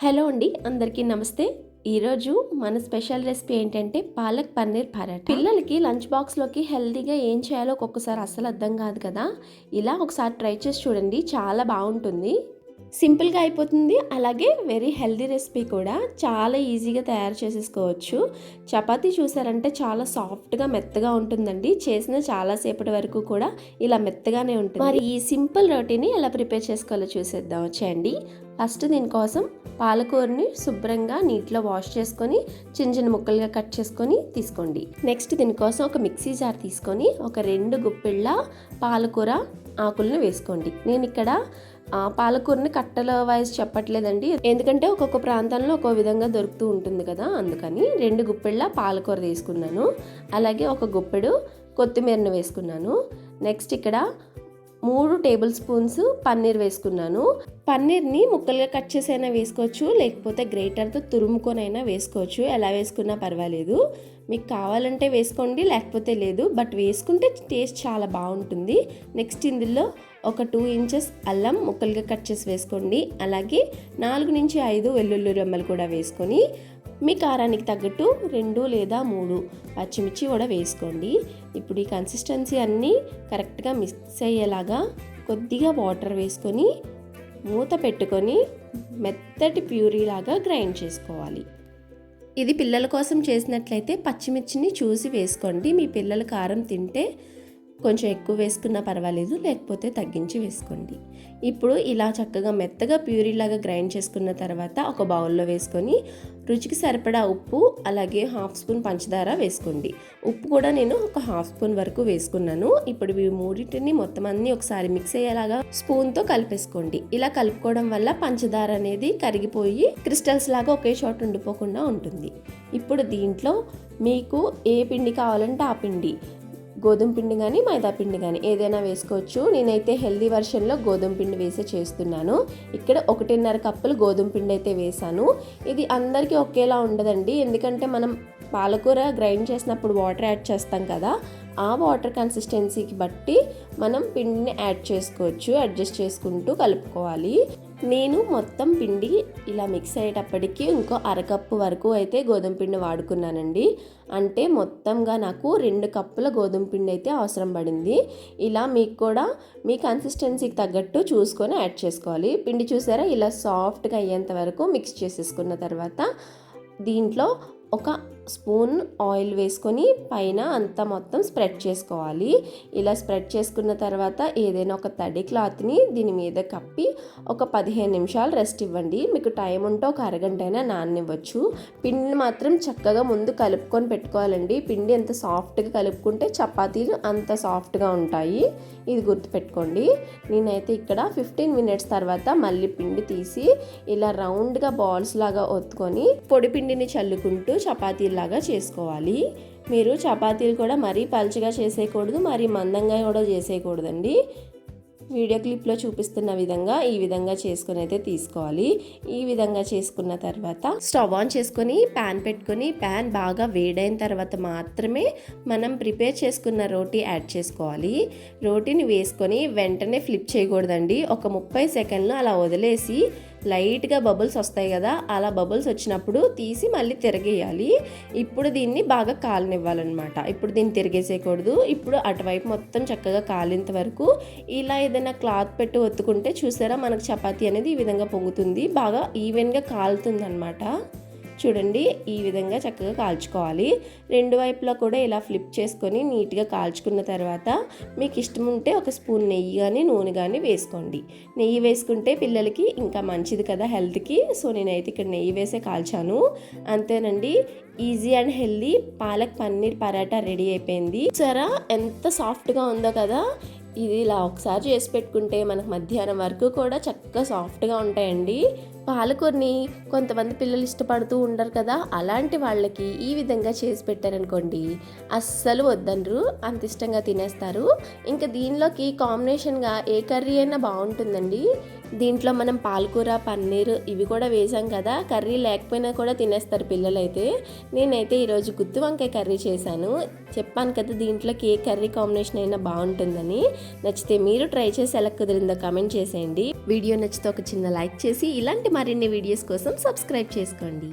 Hello అండి అందరికీ నమస్తే. ఈరోజు మన స్పెషల్ రెసిపీ ఏంటంటే పాలక్ పన్నీర్ పరాటా. పిల్లలకి లంచ్ బాక్స్లోకి హెల్తీగా ఏం చేయాలో ఒక్కొక్కసారి అస్సలు అర్థం కాదు కదా. ఇలా ఒకసారి ట్రై చేసి చూడండి చాలా బాగుంటుంది. సింపుల్గా అయిపోతుంది. అలాగే వెరీ హెల్దీ రెసిపీ కూడా. చాలా ఈజీగా తయారు చేసేసుకోవచ్చు. చపాతీ చూసారంటే చాలా సాఫ్ట్గా మెత్తగా ఉంటుందండి. చేసిన చాలాసేపటి వరకు కూడా ఇలా మెత్తగానే ఉంటుంది. మరి ఈ సింపుల్ రోటీని ఎలా ప్రిపేర్ చేసుకోవాలో చూసేద్దాం. వచ్చేయండి. ఫస్ట్ దీనికోసం పాలకూరని శుభ్రంగా నీటిలో వాష్ చేసుకొని చిన్న చిన్న ముక్కలుగా కట్ చేసుకొని తీసుకోండి. నెక్స్ట్ దీనికోసం ఒక మిక్సీ జార్ తీసుకొని ఒక రెండు గుప్పిళ్ళ పాలకూర ఆకులను వేసుకోండి. నేను ఇక్కడ పాలకూరని కట్టల వైజ్ చెప్పట్లేదండి. ఎందుకంటే ఒక్కొక్క ప్రాంతంలో ఒక్కో విధంగా దొరుకుతూ ఉంటుంది కదా అందుకని రెండు గుప్పెళ్ళ పాలకూర తీసుకున్నాను. అలాగే ఒక గుప్పెడు కొత్తిమీరను వేసుకున్నాను. నెక్స్ట్ ఇక్కడ మూడు టేబుల్ స్పూన్స్ పన్నీర్ వేసుకున్నాను. పన్నీర్ని ముక్కలుగా కట్ చేసైనా వేసుకోవచ్చు లేకపోతే గ్రేటర్తో తురుముకొనైనా వేసుకోవచ్చు. ఎలా వేసుకున్నా పర్వాలేదు. మీకు కావాలంటే వేసుకోండి లేకపోతే లేదు. బట్ వేసుకుంటే టేస్ట్ చాలా బాగుంటుంది. నెక్స్ట్ ఇందులో ఒక టూ ఇంచెస్ అల్లం ముక్కలుగా కట్ చేసి వేసుకోండి. అలాగే నాలుగు నుంచి ఐదు వెల్లుల్లి రెమ్మలు కూడా వేసుకొని మీ కారానికి తగ్గట్టు రెండు లేదా మూడు పచ్చిమిర్చి కూడా వేసుకోండి. ఇప్పుడు ఈ కన్సిస్టెన్సీ అన్నీ కరెక్ట్గా మిక్స్ అయ్యేలాగా కొద్దిగా వాటర్ వేసుకొని మూత పెట్టుకొని మెత్తటి ప్యూరీ లాగా గ్రైండ్ చేసుకోవాలి. ఇది పిల్లల కోసం చేసినట్లయితే పచ్చిమిర్చిని చూసి వేసుకోండి. మీ పిల్లలు కారం తింటే కొంచెం ఎక్కువ వేసుకున్నా పర్వాలేదు లేకపోతే తగ్గించి వేసుకోండి. ఇప్పుడు ఇలా చక్కగా మెత్తగా ప్యూరీలాగా గ్రైండ్ చేసుకున్న తర్వాత ఒక బౌల్లో వేసుకొని రుచికి సరిపడా ఉప్పు అలాగే హాఫ్ స్పూన్ పంచదార వేసుకోండి. ఉప్పు కూడా నేను ఒక హాఫ్ స్పూన్ వరకు వేసుకున్నాను. ఇప్పుడు ఇవి మూడింటిని మొత్తం అన్ని ఒకసారి మిక్స్ అయ్యేలాగా స్పూన్తో కలిపేసుకోండి. ఇలా కలుపుకోవడం వల్ల పంచదార అనేది కరిగిపోయి క్రిస్టల్స్ లాగా ఒకే చోట ఉండిపోకుండా ఉంటుంది. ఇప్పుడు దీంట్లో మీకు ఏ పిండి కావాలంటే ఆ పిండి గోధుమ పిండి కానీ మైదా పిండి కానీ ఏదైనా వేసుకోవచ్చు. నేనైతే హెల్దీ వర్షన్లో గోధుమ పిండి వేసి చేస్తున్నాను. ఇక్కడ ఒకటిన్నర కప్పులు గోధుమ పిండి అయితే వేసాను. ఇది అందరికీ ఒకేలా ఉండదండి. ఎందుకంటే మనం పాలకూర గ్రైండ్ చేసినప్పుడు వాటర్ యాడ్ చేస్తాం కదా ఆ వాటర్ కన్సిస్టెన్సీకి బట్టి మనం పిండిని యాడ్ చేసుకోవచ్చు అడ్జస్ట్ చేసుకుంటూ కలుపుకోవాలి. నేను మొత్తం పిండి ఇలా మిక్స్ అయ్యేటప్పటికి ఇంకో అరకప్పు వరకు అయితే గోధుమ పిండి వాడుకున్నానండి. అంటే మొత్తంగా నాకు రెండు కప్పుల గోధుమ పిండి అయితే అవసరం పడింది. ఇలా మీకు కూడా మీ కన్సిస్టెన్సీకి తగ్గట్టు చూసుకొని యాడ్ చేసుకోవాలి. పిండి చూసారా? ఇలా సాఫ్ట్గా అయ్యేంత వరకు మిక్స్ చేసేసుకున్న తర్వాత దీంట్లో ఒక స్పూన్ ఆయిల్ వేసుకొని పైన అంతా మొత్తం స్ప్రెడ్ చేసుకోవాలి. ఇలా స్ప్రెడ్ చేసుకున్న తర్వాత ఏదైనా ఒక తడి క్లాత్ని దీని మీద కప్పి ఒక పదిహేను నిమిషాలు రెస్ట్ ఇవ్వండి. మీకు టైం ఉంటే ఒక అరగంట అయినా నాననివ్వచ్చు. పిండిని మాత్రం చక్కగా ముందు కలుపుకొని పెట్టుకోవాలండి. పిండి ఎంత సాఫ్ట్గా కలుపుకుంటే చపాతీలు అంత సాఫ్ట్గా ఉంటాయి. ఇది గుర్తుపెట్టుకోండి. నేనైతే ఇక్కడ ఫిఫ్టీన్ మినిట్స్ తర్వాత మళ్ళీ పిండి తీసి ఇలా రౌండ్గా బాల్స్ లాగా ఒత్తుకొని పొడి పిండిని చల్లుకుంటూ చపాతీలు చపాతీలాగా చేసుకోవాలి. మీరు చపాతీలు కూడా మరీ పలుచగా చేసేయకూడదు మరీ మందంగా కూడా చేసేయకూడదండి. వీడియో క్లిప్లో చూపిస్తున్న విధంగా ఈ విధంగా చేసుకుని అయితే తీసుకోవాలి. ఈ విధంగా చేసుకున్న తర్వాత స్టవ్ ఆన్ చేసుకొని ప్యాన్ పెట్టుకొని ప్యాన్ బాగా వేడైన తర్వాత మాత్రమే మనం ప్రిపేర్ చేసుకున్న రోటీ యాడ్ చేసుకోవాలి. రోటీని వేసుకొని వెంటనే ఫ్లిప్ చేయకూడదండి. ఒక ముప్పై సెకండ్లు అలా వదిలేసి లైట్గా బబుల్స్ వస్తాయి కదా అలా బబుల్స్ వచ్చినప్పుడు తీసి మళ్ళీ తిరగేయాలి. ఇప్పుడు దీన్ని బాగా కాలనివ్వాలన్నమాట. ఇప్పుడు దీన్ని తిరిగేసేయకూడదు. ఇప్పుడు అటువైపు మొత్తం చక్కగా కాలేంత వరకు ఇలా ఏదైనా క్లాత్ పెట్టి ఒత్తుకుంటే చూసారా మనకు చపాతీ అనేది ఈ విధంగా పొంగుతుంది. బాగా ఈవెన్గా కాలుతుంది అనమాట చూడండి ఈ విధంగా చక్కగా కాల్చుకోవాలి. రెండు వైపులా కూడా ఇలా ఫ్లిప్ చేసుకొని నీట్గా కాల్చుకున్న తర్వాత మీకు ఇష్టం ఉంటే ఒక స్పూన్ నెయ్యి కానీ నూనె కానీ వేసుకోండి. నెయ్యి వేసుకుంటే పిల్లలకి ఇంకా మంచిది కదా హెల్త్కి. సో నేనైతే ఇక్కడ నెయ్యి వేసే కాల్చాను. అంతేనండి easy and healthy. Palak paneer paratha ready అయిపోయింది. సరా ఎంత సాఫ్ట్గా ఉందో కదా? ఇది ఇలా ఒకసారి చేసి పెట్టుకుంటే మనకు మధ్యాహ్నం వరకు కూడా చక్కగా సాఫ్ట్గా ఉంటాయండి. పాలకూరని కొంతమంది పిల్లలు ఇష్టపడుతూ ఉండరు కదా అలాంటి వాళ్ళకి ఈ విధంగా చేసి పెట్టారనుకోండి అస్సలు వద్దనరు అంత ఇష్టంగా తినేస్తారు. ఇంకా దీనిలోకి కాంబినేషన్గా ఏ కర్రీ అయినా బాగుంటుందండి. దీంట్లో మనం పాలకూర పన్నీర్ ఇవి కూడా వేసాం కదా. కర్రీ లేకపోయినా కూడా తినేస్తారు పిల్లలైతే. నేనైతే ఈరోజు గుత్తి వంకాయ కర్రీ చేశాను. చెప్పాను కదా దీంట్లోకి ఏ కర్రీ కాంబినేషన్ అయినా బాగుంటుందని. నచ్చితే మీరు ట్రై చేసి ఎలా కుదిరిందో కమెంట్ చేసేయండి. వీడియో నచ్చితే ఒక చిన్న లైక్ చేసి ఇలాంటి మరిన్ని వీడియోస్ కోసం సబ్స్క్రైబ్ చేసుకోండి.